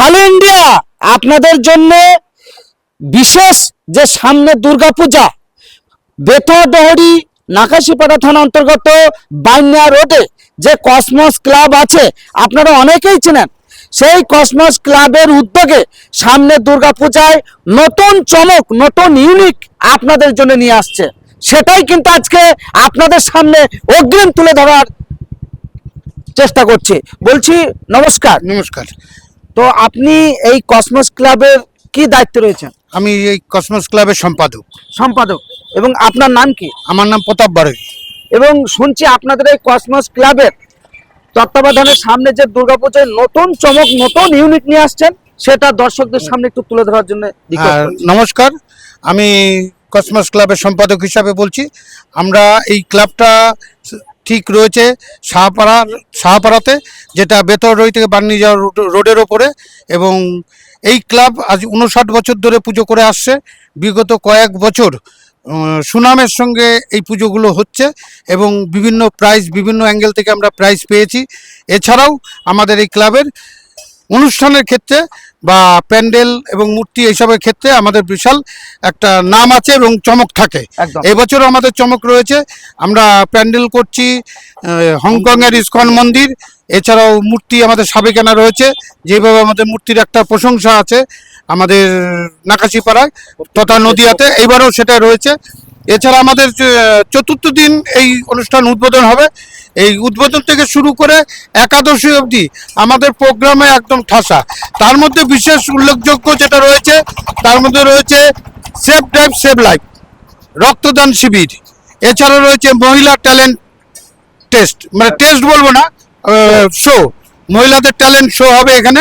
Hello India আপনাদের জন্য বিশেষ যে সামনে দুর্গাপূজা বেতডহরি নাকাশিপাড়া থানা অন্তর্গত বাইন্যা রোডে যে কসমস ক্লাব আছে, আপনারা অনেকেই চেনেন। সেই কসমস ক্লাবের উদ্যোগে সামনে দুর্গাপূজায় নতুন চমক, নতুন ইউনিক আপনাদের জন্য নিয়ে আসছে। সেটাই কিন্তু আজকে আপনাদের সামনে অগ্রিম তুলে ধরার চেষ্টা করছি। বলছি নমস্কার। নমস্কার। তো আপনি এই কসমস ক্লাবের কি দায়িত্বে রয়েছেন? আমি এই কসমস ক্লাবের সম্পাদক। সম্পাদক। এবং আপনার নাম কি? আমার নাম প্রতাপ বারৈ এবং শুনছি আপনাদের এই কসমস ক্লাবের তত্ত্বাবধানের সামনে যে দুর্গাপূজায় নতুন চমক নতুন ইউনিট নিয়ে আসছেন সেটা দর্শকদের সামনে একটু তুলে ধরার জন্য। নমস্কার আমি কসমস ক্লাবের সম্পাদক হিসাবে বলছি। আমরা এই ক্লাবটা ঠিক রয়েছে শাহপাড়ার শাহপাড়াতে, যেটা বেতর বেতরই থেকে বান্নি যাওয়ার রোডের ওপরে এবং এই ক্লাব আজ উনষাট বছর ধরে পুজো করে আসছে। বিগত কয়েক বছর সুনামের সঙ্গে এই পুজোগুলো হচ্ছে এবং বিভিন্ন প্রাইজ বিভিন্ন অ্যাঙ্গেল থেকে আমরা প্রাইজ পেয়েছি। এছাড়াও আমাদের এই ক্লাবের অনুষ্ঠানের ক্ষেত্রে বা প্যান্ডেল এবং মূর্তি এইসবের ক্ষেত্রে আমাদের বিশাল একটা নাম আছে এবং চমক থাকে। এবছরও আমাদের চমক রয়েছে। আমরা প্যান্ডেল করছি হংকংয়ের ইস্কন মন্দির এছাড়াও মূর্তি আমাদের সাবেকানা রয়েছে। যেভাবে আমাদের মূর্তির একটা প্রশংসা আছে আমাদের নাকাশিপাড়ায় তথা নদিয়াতে এইবারও সেটা রয়েছে। এছাড়া আমাদের চতুর্থ দিন এই অনুষ্ঠান উদ্বোধন হবে। এই উদ্বোধন থেকে শুরু করে একাদশী অবধি আমাদের প্রোগ্রামে একদম ঠাসা। তার মধ্যে বিশেষ উল্লেখযোগ্য যেটা রয়েছে, তার মধ্যে রয়েছে সেভ ড্রাইভ সেভ লাইফ রক্তদান শিবির। এছাড়া রয়েছে মহিলা ট্যালেন্ট টেস্ট। মানে টেস্ট বলব না শো মহিলাদের ট্যালেন্ট শো হবে এখানে।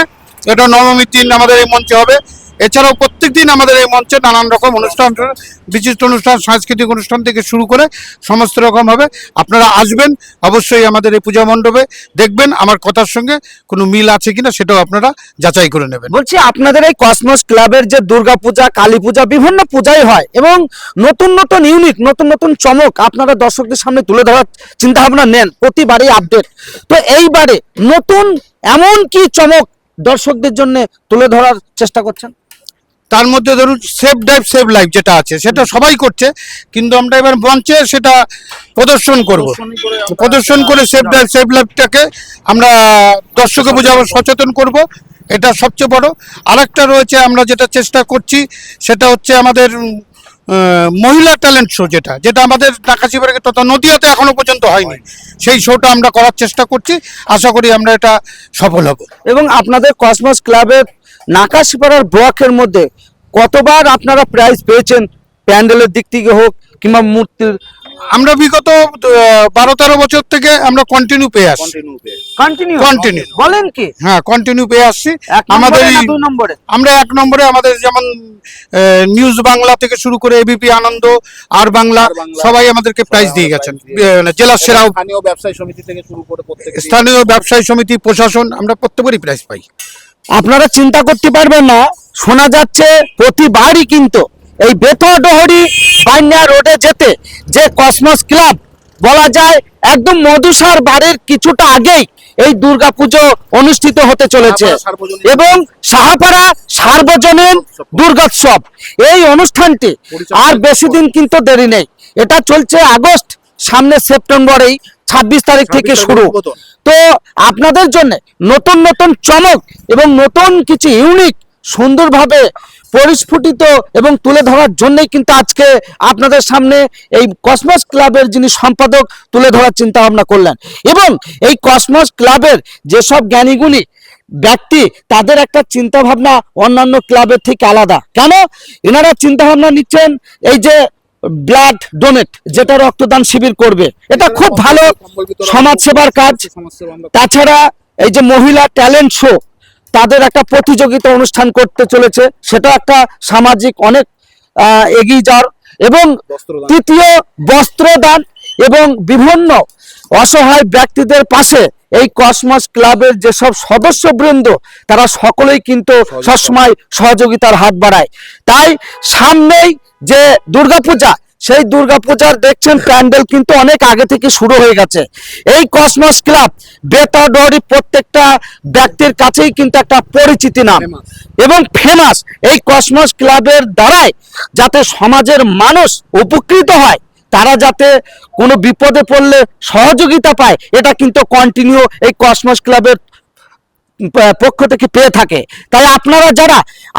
এটা নবমীর দিন আমাদের এই মঞ্চে হবে। এছাড়াও প্রত্যেক দিন আমাদের এই মঞ্চে নানান রকম অনুষ্ঠান, বিশিষ্ট অনুষ্ঠান, সাংস্কৃতিক অনুষ্ঠান থেকে শুরু করে সমস্ত রকম হবে। আপনারা আসবেন, অবশ্যই আমাদের এই পূজা মণ্ডপে দেখবেন আমার কথার সঙ্গে কোনো মিল আছে কিনা সেটাও আপনারা যাচাই করে নেবেন। বলছি, আপনাদের এই কসমস ক্লাবের যে দুর্গাপূজা কালী পূজা বিভিন্ন পূজাই হয় এবং নতুন নতুন ইউনিক নতুন নতুন চমক আপনারা দর্শকদের সামনে তুলে ধরার চিন্তা ভাবনা নেন, প্রতিবারই আপডেট। তো এইবারে নতুন এমন কি চমক দর্শকদের জন্য তুলে ধরার চেষ্টা করছেন? তার মধ্যে ধরুন সেফ ড্রাইভ সেভ লাইফ যেটা আছে, সেটা সবাই করছে, কিন্তু আমরা এবার মঞ্চে সেটা প্রদর্শন করব। প্রদর্শন করে সেফ ড্রাইভ সেভ লাইফটাকে আমরা দর্শকে বোঝাবো, সচেতন করব, এটা সবচেয়ে বড়। আরেকটা রয়েছে, আমরা যেটা চেষ্টা করছি, সেটা হচ্ছে আমাদের মহিলা ট্যালেন্ট শো যেটা যেটা আমাদের নাকাশিবাড়িকে তথা নদীয়াতে এখনও পর্যন্ত হয়নি। সেই শোটা আমরা করার চেষ্টা করছি। আশা করি আমরা এটা সফল হব। এবং আপনাদের কসমস ক্লাবের নাকাশিপাড়ার ব্লকের মধ্যে কতবার আপনারা প্রাইজ পেয়েছেন? প্যান্ডেলের দিক থেকে হোক কিংবা মূর্তির আমরা বিগত বারো তেরো বছর থেকে আমরা কন্টিনিউ পেয়ে আসছি। কন্টিনিউ. বলেন কি? হ্যাঁ কন্টিনিউ পেয়ে আসছি। আমাদের আমরা এক নম্বরে আমাদের যেমন নিউজ বাংলা থেকে শুরু করে এবিপি আনন্দ আর বাংলা সবাই আমাদেরকে প্রাইজ দিয়ে গেছেন। আহ, জেলা সেরাও স্থানীয় ব্যবসায়ী সমিতি থেকে শুরু করে স্থানীয় ব্যবসায়ী সমিতি প্রশাসন আমরা প্রত্যেকেরই প্রাইজ পাই। আপনারা চিন্তা করতে পারবেন না শোনা যাচ্ছে প্রতিবারই কিন্তু এই বেতডহরি বান্যা রোডে যেতে যে কসমস ক্লাব বলা যায় একদম মধুসার বাড়ির কিছুটা আগেই এই দুর্গাপুজো অনুষ্ঠিত হতে চলেছে। এবং সাহাপাড়া সার্বজনীন দুর্গোৎসব। এই অনুষ্ঠানটি আর বেশি দিন কিন্তু দেরি নেই। এটা চলছে আগস্ট সামনে সেপ্টেম্বরেই। ছাব্বিশ তারিখ থেকে শুরু। তো আপনাদের জন্য নতুন নতুন চমক এবং নতুন কিছু ইউনিক সুন্দরভাবে পরিস্ফুটিত এবং তুলে ধরার জন্যই কিন্তু আজকে আপনাদের সামনে এই কসমস ক্লাবের যিনি সম্পাদক তুলে ধরার চিন্তা ভাবনা করলেন। এবং এই কসমস ক্লাবের যেসব জ্ঞানীগুলি ব্যক্তি তাদের একটা চিন্তা ভাবনা অন্যান্য ক্লাবের থেকে আলাদা। কেন? এনারা চিন্তা ভাবনা নিচ্ছেন এই যে ব্লাড ডোনেট যেটা রক্তদান শিবির করবে। এটা খুব ভালো সমাজ সেবার কাজ। তাছাড়া এই যে মহিলা ট্যালেন্ট শো তাদের একটা প্রতিযোগিতা অনুষ্ঠান করতে চলেছে। সেটা একটা সামাজিক অনেক এগিয়ে যাওয়ার এবং তৃতীয় বস্ত্রদান এবং বিভিন্ন অসহায় ব্যক্তিদের পাশে এই কসমস ক্লাবের যেসব সদস্যবৃন্দ তারা সকলেই কিন্তু সবসময় সহযোগিতার হাত বাড়ায়। তাই সামনেই যে দুর্গাপূজা সেই দুর্গাপূজার দেখছেন প্যান্ডেল কিন্তু অনেক আগে থেকে শুরু হয়ে গেছে। এই কসমস ক্লাব বেতাডরি প্রত্যেকটা ব্যক্তির কাছেই কিন্তু একটা পরিচিতি নাম। এবং ফেমাস এই কসমস ক্লাবের দ্বারাই যাতে সমাজের মানুষ উপকৃত হয় তারা যাতে কোনো বিপদে পড়লে সহযোগিতা পায় এটা কিন্তু কন্টিনিউ এই কসমস ক্লাবের পক্ষ থেকে পেয়ে থাকে। তাই আপনারা যারা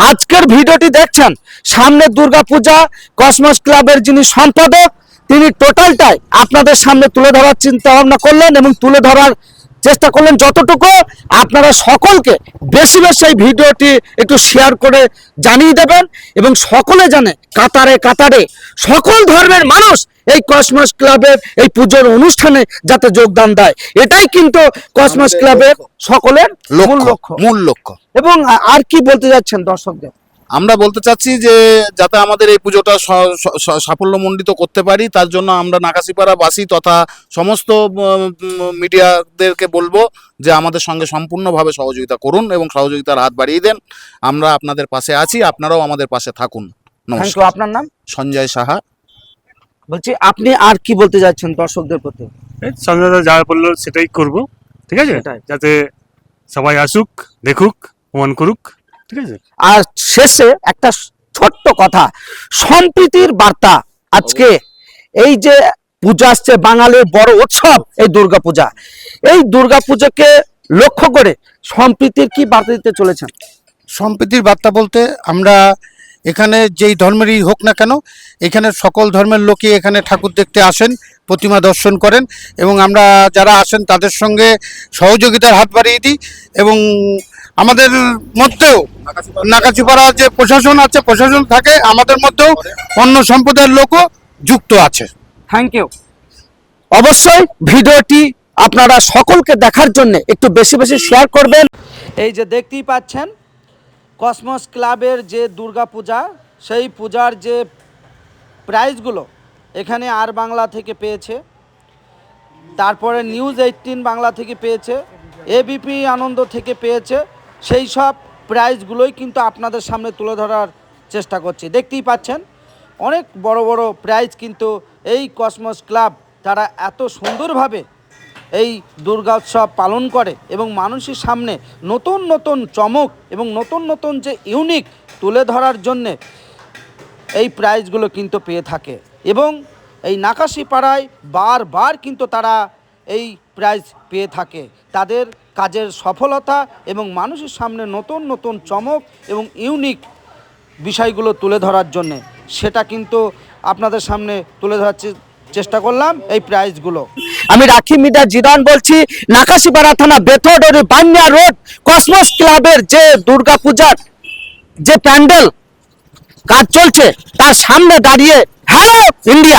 আজকের ভিডিওটি দেখছেন, সামনে দুর্গাপূজা, কসমস ক্লাবের যিনি সম্পাদক, তিনি টোটালটাই আপনাদের সামনে তুলে ধরার চিন্তা ভাবনা করলেন এবং তুলে ধরার চেষ্টা করলেন যতটুকু। আপনারা সকলকে বেশি বেশি এই ভিডিওটি একটু শেয়ার করে জানিয়ে দেবেন এবং সকলে জানে কাতারে কাতারে সকল ধর্মের মানুষ এই কসমাস ক্লাবের এই পুজোর অনুষ্ঠানে যাতে যোগদান দেয়। এটাই কিন্তু কসমাস ক্লাবের সকলের মূল লক্ষ্য। লক্ষ্য মূল লক্ষ্য। এবং আর কি বলতে যাচ্ছেন দর্শকদের? আমরা বলতে চাচ্ছি যে যাতে আমাদের এই পুজোটা স- স- স- সাফল্যমণ্ডিত করতে পারি তার জন্য আমরা নাকাশিপাড়া বাসী তথা সমস্ত মিডিয়াদেরকে বলব যে আমাদের সঙ্গে সম্পূর্ণভাবে সহযোগিতা করুন এবং সহযোগিতার হাত বাড়িয়ে দেন। আমরা আপনাদের পাশে আছি আপনারাও আমাদের পাশে থাকুন। নমস্কার। আপনার নাম? সঞ্জয় সাহা। বলছি আপনি আর কি বলতে যাচ্ছেন দর্শকদের প্রতি? সঞ্জয় দা যা বলল সেটাই করব ঠিক আছে। যাতে সবাই আসুক দেখুক প্রমাণ করুক। ঠিক আছে? আর শেষে একটা ছোট্ট কথা সম্প্রীতির বার্তা। আজকে এই যে পূজা আসছে বাঙালির বড় উৎসব এই দুর্গাপূজা। এই দুর্গাপূজাকে লক্ষ্য করে সম্প্রীতির কি বার্তা দিতে চলেছেন? সম্প্রীতির বার্তা বলতে আমরা এখানে যেই ধর্মেরই হোক না কেন এখানে সকল ধর্মের লোকই এখানে ঠাকুর দেখতে আসেন প্রতিমা দর্শন করেন এবং আমরা যারা আসেন তাদের সঙ্গে সহযোগিতার হাত বাড়িয়ে দিই এবং আমাদের মধ্যেও নাকাচিপাড়া যে প্রশাসন আছে প্রশাসন থাকে আমাদের মধ্যেও অন্য সম্প্রদায়ের লোকও যুক্ত আছে। থ্যাংক ইউ অবশ্যই ভিডিওটি আপনারা সকলকে দেখার জন্য একটু বেশি বেশি শেয়ার করবেন। এই যে দেখতেই পাচ্ছেন কসমস ক্লাবের যে দুর্গা পূজা সেই পূজার যে প্রাইজগুলো এখানে আর বাংলা থেকে পেয়েছে। তারপরে নিউজ এইটিন বাংলা থেকে পেয়েছে এবিপি আনন্দ থেকে পেয়েছে সেই সব প্রাইজগুলোই কিন্তু আপনাদের সামনে তুলে ধরার চেষ্টা করছি। দেখতেই পাচ্ছেন, অনেক বড় বড় প্রাইজ কিন্তু এই কসমস ক্লাব তারা এত সুন্দরভাবে এই দুর্গা উৎসব পালন করে এবং মানুষের সামনে নতুন নতুন চমক এবং নতুন নতুন যে ইউনিক তুলে ধরার জন্যে এই প্রাইজগুলো কিন্তু পেয়ে থাকে এবং এই নাকাশি পাড়ায় বারবার কিন্তু তারা এই প্রাইজ পেয়ে থাকে। তাদের কাজের সফলতা এবং মানুষের সামনে নতুন নতুন চমক এবং ইউনিক বিষয়গুলো তুলে ধরার জন্যে। সেটা কিন্তু আপনাদের সামনে তুলে ধরার চেষ্টা করলাম এই প্রাইজগুলো আমি রাখি মিদা জিরান বলছি, নাকাশিপাড়া থানা বেথডরি বান্যা রোড, কসমস ক্লাবের যে দুর্গাপূজার যে প্যান্ডেল, কাজ চলছে, তার সামনে দাঁড়িয়ে হ্যালো ইন্ডিয়া।